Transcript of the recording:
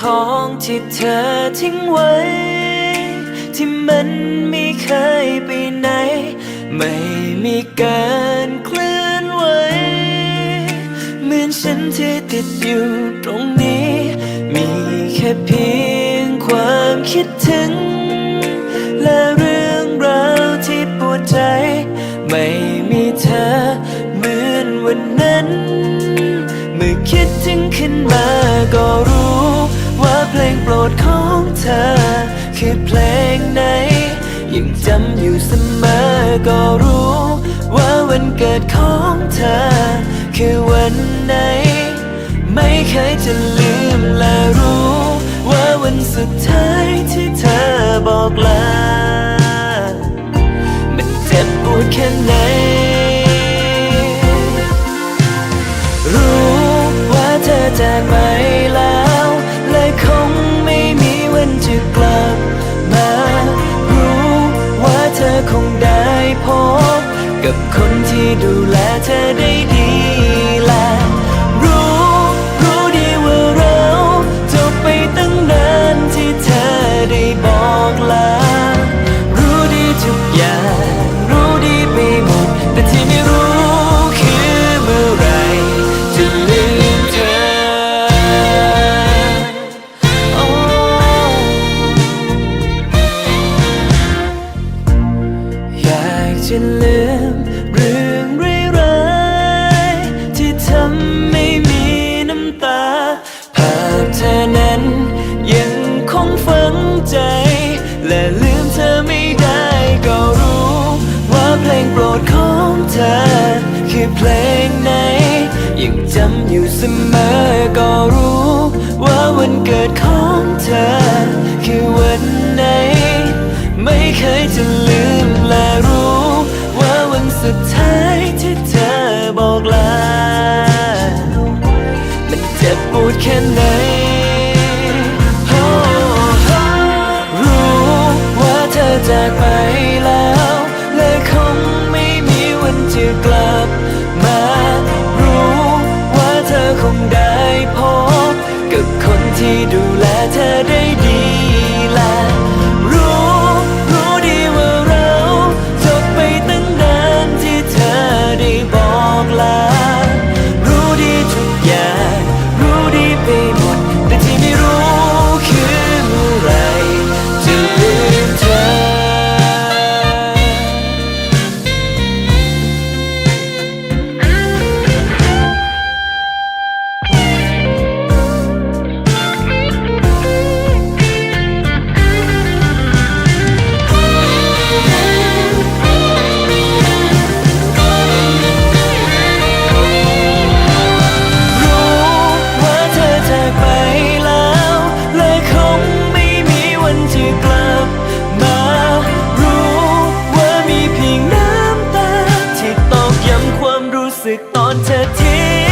ของที่เธอทิ้งไว้ ที่มันไม่เคยไปไหน ไม่มีการเคลื่อนไหวเหมือนฉันที่ติดอยู่ตรงนี้ มีแค่เพียงความคิดถึง และเรื่องราวที่ปวดใจ ไม่มีเธอเหมือนวันนั้น เมื่อคิดถึงขึ้นมาก็รู้ งโปรดของเธอ คือเพลงไหน ยังจำอยู่เสมอก็รู้ ว่าวันเกิดของเธอ คือวันไหน ไม่เคยจะลืมและรู้ ว่าวันสุดท้ายที่เธอบอกลา มันเจ็บปวดแค่ไหน กับคนที่ดูแลเธอได้ดี ใจ และลืมเธอไม่ได้ก็รู้ ว่าเพลงโปรดของเธอ คือเพลงไหน ยังจำอยู่เสมอก็รู้ ว่าวันเกิดของเธอ คือวันไหน ไม่เคยจะลืมและ 听